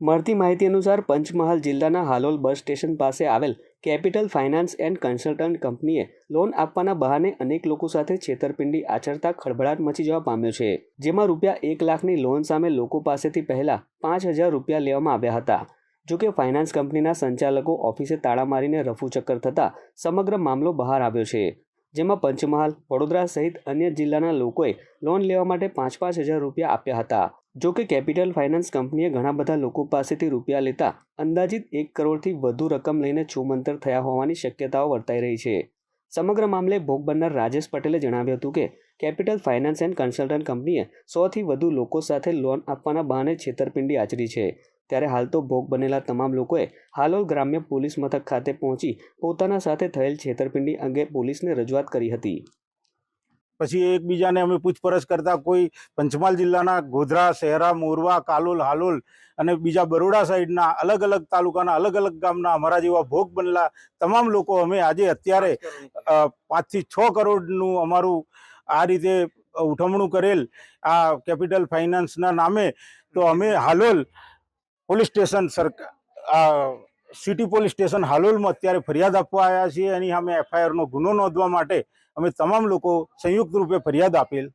મળતી માહિતી અનુસાર પંચમહાલ જિલ્લાના હાલોલ બસ સ્ટેશન પાસે આવેલ કેપિટલ ફાઇનાન્સ એન્ડ કન્સલ્ટન્ટ કંપનીએ લોન આપવાના બહાને અનેક લોકો સાથે છેતરપિંડી આચરતા ખળભળાટ મચી જવા પામ્યો છે, જેમાં રૂપિયા એક લાખની લોન સામે લોકો પાસેથી પહેલા પાંચ હજાર રૂપિયા લેવામાં આવ્યા હતા. જોકે ફાઇનાન્સ કંપનીના સંચાલકો ઓફિસે તાળા મારીને રફુચક્કર થતાં સમગ્ર મામલો બહાર આવ્યો છે, જેમાં પંચમહાલ, વડોદરા સહિત અન્ય જિલ્લાના લોકોએ લોન લેવા માટે પાંચ પાંચ હજાર રૂપિયા આપ્યા હતા. જો કે કેપિટલ ફાઇનાન્સ કંપનીએ ઘણા બધા લોકો પાસેથી રૂપિયા લેતા અંદાજિત એક કરોડથી વધુ રકમ લઈને છૂમંતર થયા હોવાની શક્યતાઓ વર્તાઈ રહી છે. સમગ્ર મામલે ભોગ બનનાર રાજેશ પટેલે જણાવ્યું હતું કે, કેપિટલ ફાઇનાન્સ એન્ડ કન્સલ્ટન્ટ કંપનીએ સોથી વધુ લોકો સાથે લોન આપવાના બહાને છેતરપિંડી આચરી છે. ત્યારે હાલ તો ભોગ બનેલા તમામ લોકોએ હાલોલ ગ્રામ્ય પોલીસ મથક ખાતે પહોંચી પોતાના સાથે થયેલ છેતરપિંડી અંગે પોલીસને રજૂઆત કરી હતી. પછી એકબીજાને અમે પૂછપરછ કરતા કોઈ પંચમહાલ જિલ્લાના ગોધરા શહેરા મોરવા, કાલોલ, હાલોલ અને બીજા બરોડા સાઈડના અલગ અલગ તાલુકાના અલગ અલગ ગામના અમારા જેવા ભોગ બનેલા તમામ લોકો અમે આજે અત્યારે પાંચથી છ કરોડનું અમારું આ રીતે ઉઠમણું કરેલ આ કેપિટલ ફાઇનાન્સના નામે તો અમે હાલોલ પોલીસ સ્ટેશન સરકાર સિટી પોલીસ સ્ટેશન હાલોલમાં અત્યારે ફરિયાદ આપવા આવ્યા છીએ. એની સામે એફઆઈઆરનો ગુનો નોંધવા માટે અમે તમામ લોકો સંયુક્ત રૂપે ફરિયાદ આપેલ